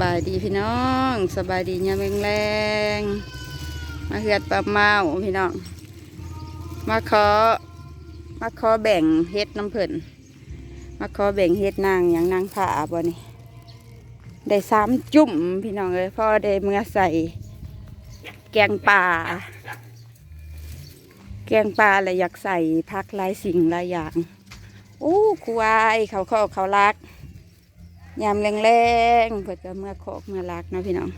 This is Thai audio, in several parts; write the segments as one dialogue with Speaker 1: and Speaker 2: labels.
Speaker 1: บายดีพี่น้องสบายดียามแรงมาเฮือดปลาเมาพี่น้อง มาขอมาขอแบ่งเฮ็ดน้ำเพิ่นมาขอแบ่งเฮ็ดนางอย่างนางผ่าบ่นี่ได้สามจุ่มพี่น้องเลยพ่อได้เมื่อใส่ แกงป่า แกงปลาเลยอยากใส่พักหลายสิ่งหลายอย่างโอ้ควายเขาเขาเขารัก ยามแรงๆเพื่อจะเมื่อโคกเมื่อรักนะพี่น้อง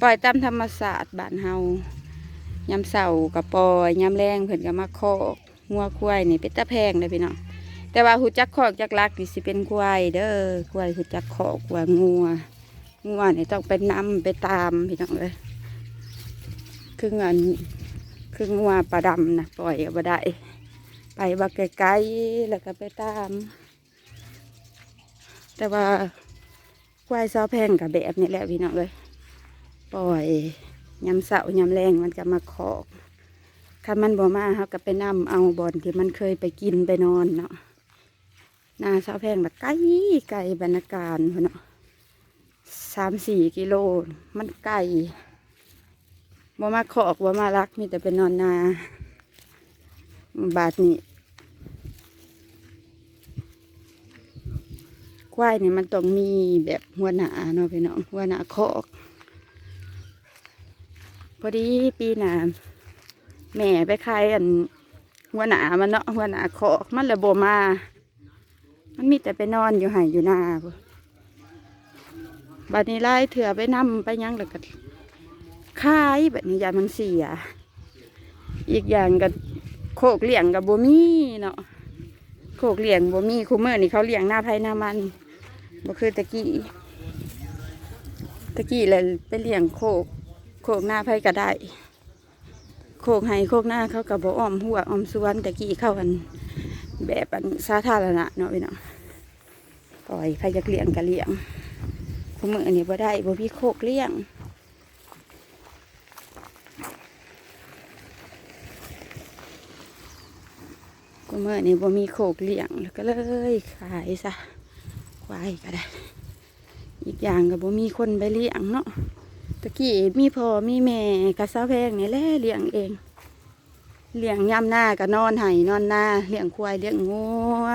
Speaker 1: ปล่อยตามธรรมศาสตร์บ้านเฮายามเสากับปล่อยยามแรงเพิ่นก็มาโคกงัวควายนี่เป็นตะแพงเลยพี่น้อง แต่ว่าหูจักคอกจักรักนี่สิเป็นควายเด้อควายหูจักคอกกว่างัวงัวนี่ต้องไปนำไปตามพี่น้องเลยคือเงินคืองัวปลาดำนะปล่อยเอาบ่ได้ไปบักไกลๆแล้วก็ไปตาม แต่ว่า ควายซอแพงกับแบบนี้แหละพี่น้องเลยปล่อยยำเสายำแรงมันจะมาขอกถ้ามันบ่มาเขาก็ไปนำเอาบอนที่มันเคยไปกินไปนอนเนาะนาซอแพงแบบไกลไกลบรรณาการเนาะสามสี่กิโลมันไกลบ่มาขอกบ่มารักมีแต่เป็นนอนนา บาทนี้ ควายเนี่ยมันต้องมีแบบหัวหนาเนาะพี่น้องหัวหนาคอกพอดีปีหนาแม่ไปขายอันหัวหนามันเนาะหัวหนาคอกมันเลยโบมา มันมีแต่ไปนอนอยู่ไห่อยู่หน้าบัดนี้ไล่เถื่อไปนำไปยังแล้วก็ขายแบบนี้ยามันเสียอีกอย่างก็โคกเลี้ยงกับบ่มีเนาะโคกเลี้ยงบ่มีคูเมอร์นี่เขาเลี้ยงหน้าไผ่หน้ามัน บ่คือตะกี้ตะกี้เลยไปเลี้ยงโคก โคกหน้าไผ่ก็ได้ โคกไห้โคกหน้าเขากับบ่อ้อมหัวอ้อมสวนตะกี้เข้ากัน แบบอันสาธารณะเนาะพี่น้องปล่อยใครจะเลี้ยงก็เลี้ยงคูเมอร์นี่บ่ได้บ่มีโคกเลี้ยงก็เมื่อนี้บ่มีโคกเลี้ยงแล้วก็เลยขายซะ ควายก็ได้ อีกอย่างก็บ่มีคนไปเลี้ยงเนาะตะกี้มีพ่อมีแม่กับสาวแพงนี่แหละเลี้ยงเองเลี้ยงย่ำหน้าก็นอนไห้นอนหน้าเลี้ยงควายเลี้ยงงัว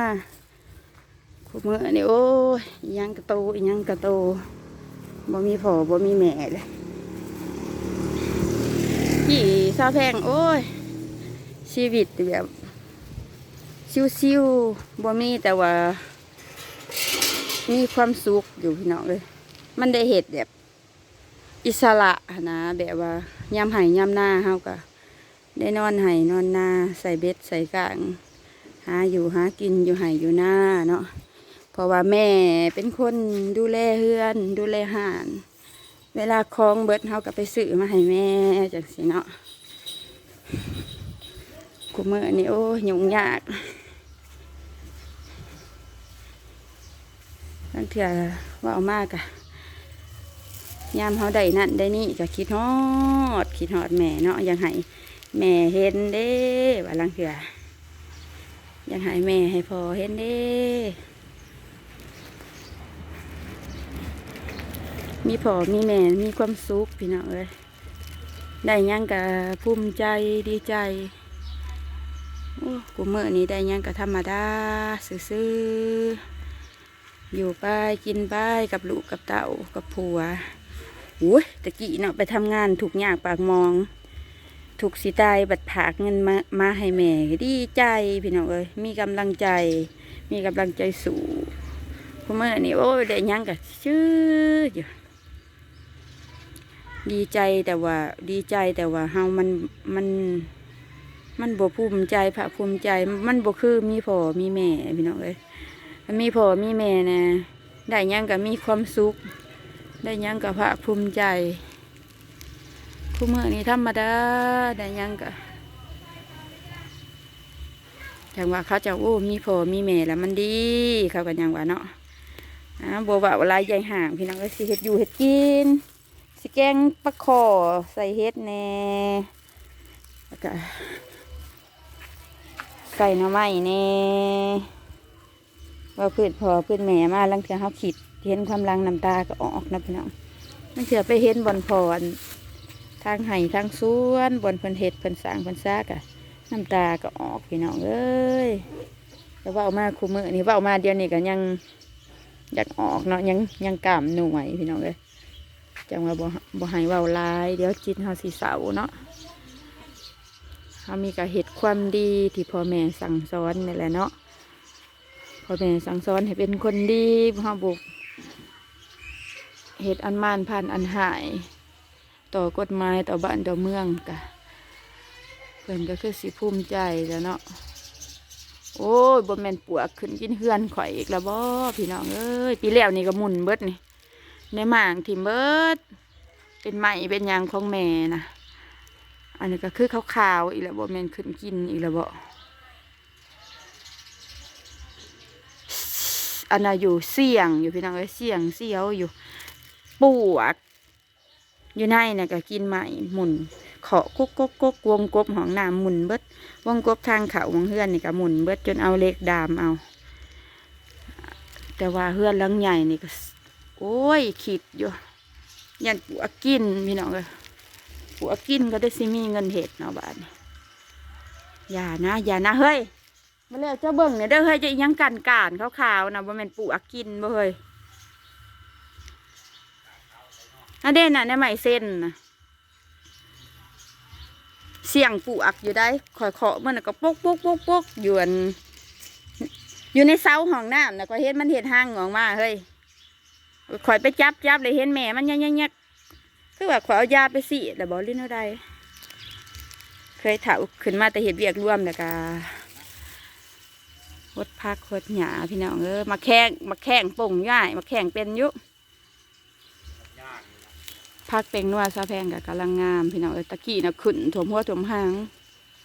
Speaker 1: คุเมื่อนี่โอ้ยยังกระโตยังกระโตบ่มีพ่อบ่มีแม่เลยกี่สาวแพงโอ้ย ชีวิตแบบซิวๆบ่มีแต่ว่า มีความสุขอยู่พี่น้องเลย มันได้เห็ดแบบ อิสระนะแบบว่ายามไห้ยามหน้าเฮาก็ได้นอนไห้นอนหน้าใส่เบ็ดใส่กางหาอยู่หากินอยู่ไห้อยู่หน้าเนาะเพราะว่าแม่เป็นคนดูแลเฮือน ดูแลห่าน เวลาคลองเบิดเฮาก็ไปซื้อมาให้แม่จังสิเนาะกูเมื่อนี่โอ้ยยุ่งยาก ตั้งเถื่อว่าเอามากอะยามเขาได้นั่นได้นี่ก็คิดฮอดคิดฮอดแม่เนาะยังให้แม่เห็นเด้ว่าลังเถื่อยังให้แม่ให้พอเห็นเด้มีพ่อมีแม่มีความสุขพี่น้องเอ้ยได้ยังก็ภูมิใจดีใจโอ้กูเมื่อนี้ได้ยังก็ธรรมดาซื่อๆ อยู่ไปกินไปกับลูกกับเต่ากับผัวโอ้ยตะกี้เนาะไปทำงานถูกยากปากมอง ถูกสิตายบัดผากเงินมามาให้แม่ดีใจพี่น้องเอ้ยมีกำลังใจ มีกำลังใจสู่คุณเมื่อนี่โอ้ยได้ยังกับชื่ออยู่ดีใจแต่ว่าดีใจแต่ว่าเฮามันมันมันบ่ภูมิใจภาคภูมิใจ มันบ่คือมีพ่อมีแม่พี่น้องเอ้ย มีพ่อมีแม่นะได้ยังก็มีความสุข ได้ยังก็ภาคภูมิใจผู้เมื่อนี้ธรรมดาได้ยังก็อย่างว่าเขาจะโอ้มีพ่อมีแม่แล้วมันดีเขากันยังว่าเนาะอ่าบัวว่าเวลาใหญ่ห่างพี่น้องก็สิเห็ดอยู่เห็ดกินสิแกงปลาคอใส่เห็ดแน่แล้วก็ใส่หน่อไม้แน่ ว่าพืชพอพืชแม่มาลังเทียเขาขีดเห็นความรังน้ำตาก็ออกนะพี่น้องมันเถื่อไปเห็นบอนพรทางไห้ทางสวนบอนเพิ่นเห็ดเพิ่นสางเพิ่นซากอะน้ำตาก็ออกพี่น้องเอ้ยแต่ว่าเอามาคู่มือนี่ว่าเอามาเดียวนี่ก็ยังอยากออกเนาะยังยังกล้ามหน่วยพี่น้องเอ้ยจังว่าบ่บ่ให้เว้าหลาย เดี๋ยวจิตเฮาสิเศร้าเนาะเฮามีก็เฮ็ดความดีที่พ่อแม่สั่งสอนนี่แหละเนาะ พ่อแม่สั่งสอนให้เป็นคนดีเฮาบุกเหตุอันมานผ่านอันหาย ต่อกฎหมายต่อบ้านต่อเมืองกะเพิ่นก็คือสิภูมิใจแล้วเนาะโอ้ยบ่แม่นปวกขึ้นกินเฮือนข่อยอีกแล้วบ่พี่น้องเอ้ยปีแล้วนี่ก็หมุนเบิดนี่ในหมางที่เบิด เป็นไหมเป็นยางของแม่นะอันนี้ก็คือขาวๆอีกแล้วบ่แม่นขึ้นกินอีกแล้วบ่ อันน่ะอยู่เสี่ยงอยู่พี่น้องเอ้ยเสี่ยงเสียวอยู่ปวกอยู่ในน่ะก็กินใหม่หมุนเคาะกุ๊กกุ๊กกุ๊กวงกบของน้ำหมุนเบิดวงกบทางเขาวงเฮือนนี่ก็หมุนเบิดจนเอาเล็กดามเอา แต่ว่าเฮือนหลังใหญ่นี่ก็โอ้ยขีดอยู่ยันปวกกินพี่น้องเลยปวกกินก็ได้สิมีเงินเห็ดเนาะบ้านนี้อย่านะ อย่านะ เฮ้ย มาเลยเจ้าเบิ่งเนี่ยเด้อเฮ้ยจะยังกันการขาวๆนะบ่แม่นปวกกินบ่เฮ้ยอันเด่นน่ะในไหมเส้นนะเสียงปูอักอยู่ได้คอยเคาะมันนะก็ปกปกปกปกอยู่อันอยู่ในเสาห้องน้ำนะก็เห็นมันเห็นห้างออกมาเฮ้ยคอยไปจับจับเลยเห็นแม่มันยังยังยังคือว่าขอยเอายาไปสิแต่บอกลิ้นเอาใดเคยถ่าขึ้นมาแต่เห็ดเบียกร่วมแต่กา หดพักหดหยาพี่น้องเออมาแข่งมาแข่งป่งย่ายมาแข่งเป็นยุพักเป็นนัวซาแพงกับกำลังงามพี่น้องเออตะกี้นะขึ้นถมหัวถมหาง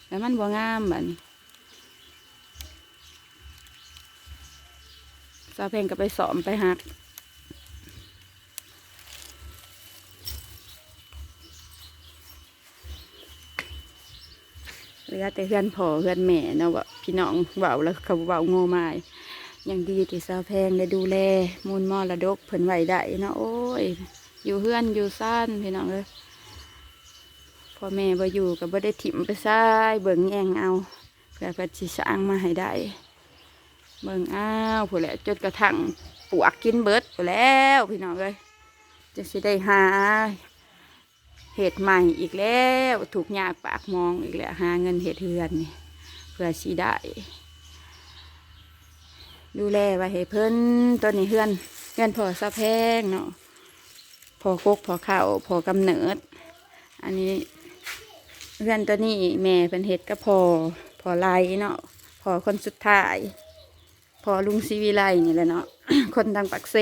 Speaker 1: แล้วมันบวงามบัดนี้ซาแพงก็ไปสอมไปหัก เหลือแต่เพื่อนพ่อเพื่อนแม่เนาะว่าพี่น้องเบาแล้วเขาเบาโง่มายยังดีที่ซาแพงได้ดูแลมูลมอระดกเพิ่นไหวได้เนาะโอ้ย อยู่เฮือนอยู่ซ่านพี่น้องเอ้ยพ่อแม่บ่อยู่ก็บ่ได้ถิ่มไปซ้ายเบิ่งแยงเอาเพื่อเพิ่นสิสร้างมาให้ได้ เบิ่งอ้าวผู้แหละจนกระทั่งปวกกินเบิดผู้นแล้วพี่น้องเอ้ยจะสิได้หา เห็ดใหม่อีกแล้วถูกยากปากมองอีกแล้วหาเงินเห็ดเฮือนนี่เพื่อสิได้ ดูแลไว้ให้เพิ่นตัวนี้เฮือนเฮือนพอสะแพงเนาะพอกกพอข้าวพอกำเนิด อันนี้เพื่อนตัวนี้แม่เป็นเห็ดก็พอพอไล่เนาะพอคนสุดท้าย พอลุงซีวิไลนี่แหละเนาะคนทางปักเซ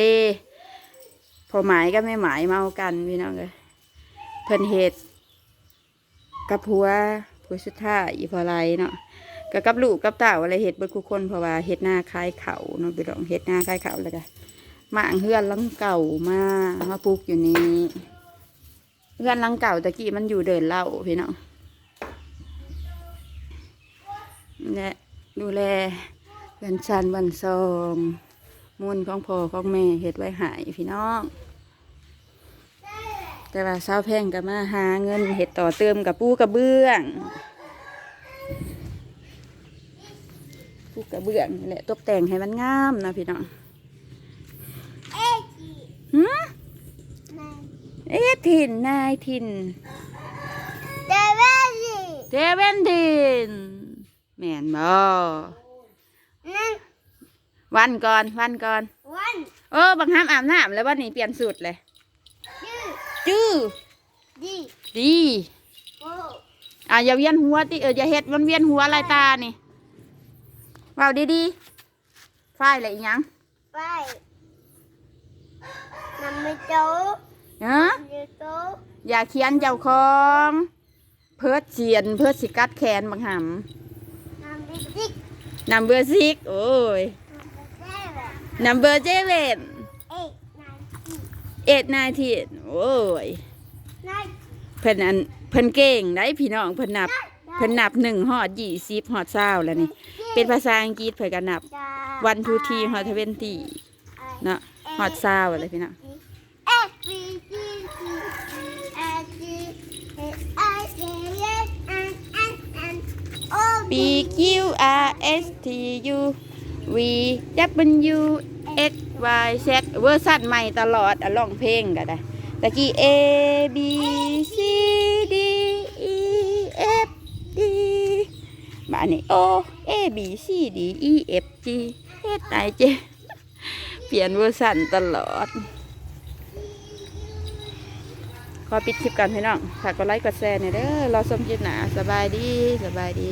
Speaker 1: พอหมายก็ไม่หมายเมากันพี่น้องเลย เพิ่นเห็ดกับผัวผัวสุดท้ายอีพอไล่เนาะก็กับลูกกับเต่าอะไรเห็ดบิดทุกคนเพราะว่าเห็ดหน้าคล้ายเขาเนาะพี่น้องเห็ดหน้าคล้ายเขาเลยกันหมางเฮือนลังเก่ามามาปลูกอยู่นี่เฮือนลังเก่าตะกี้มันอยู่เดินเล่าพี่น้องและดูแลเพื่อนชันวันซองมูลของพ่อของแม่เห็ดไว้หายพี่น้อง แต่ว่าสาวแพงก็มาหาเงินเห็ดต่อเติมกับปูกระเบื้องปูกระเบื้องนี่แหละตกแต่งให้มันงามนะพี่น้องหืมเอ๊ะถิ่นนายถิ่นเจเวนถิ่นแม่นบ่วันก่อนวันก่อนเออบางห้ามอาบน้ำแล้ววันนี้เปลี่ยนสูตรเลย จื้อดีอะอย่าเวียนหัวติเอออย่าเฮ็ดมันเวียนหัวลายตานี่ว้าวดีๆฝ้ายอะไรอีกยังเนาะอย่าเขียนเจ้าของ เพิดเสียน เพิดสิกัดแขนบางหำนัมเบอร์ซิกโอ้ยนัมเบอร์เจเวนเอ็ดนายที โอ้ยเพิ่นอันเพิ่นเก่งได้พี่น้องเพิ่นนับเพิ่นนับหนึ่งหอดยี่สิบหอดเศร้าแล้วนี่ เป็นภาษาอังกฤษเพิ่นก็นับ วันทูทีหอดทเวนตีเนาะหอดเศร้าอะไรพี่น้อง
Speaker 2: ปีคิวอา
Speaker 1: ร์เอสทียูวีดับเบิลยูเอ็วายเซเวอร์ชันใหม่ตลอดอลองเพลงก็ได้ ตะกี้ A B C D E F D บ้านนี้ O A B C D E F G H I J เปลี่ยนเวอร์ชันตลอด ขอปิดคลิปกันพี่น้องฝากกดไลค์กดแชร์หน่อยเด้อรอชมคลิปหนาสบายดีสบายดี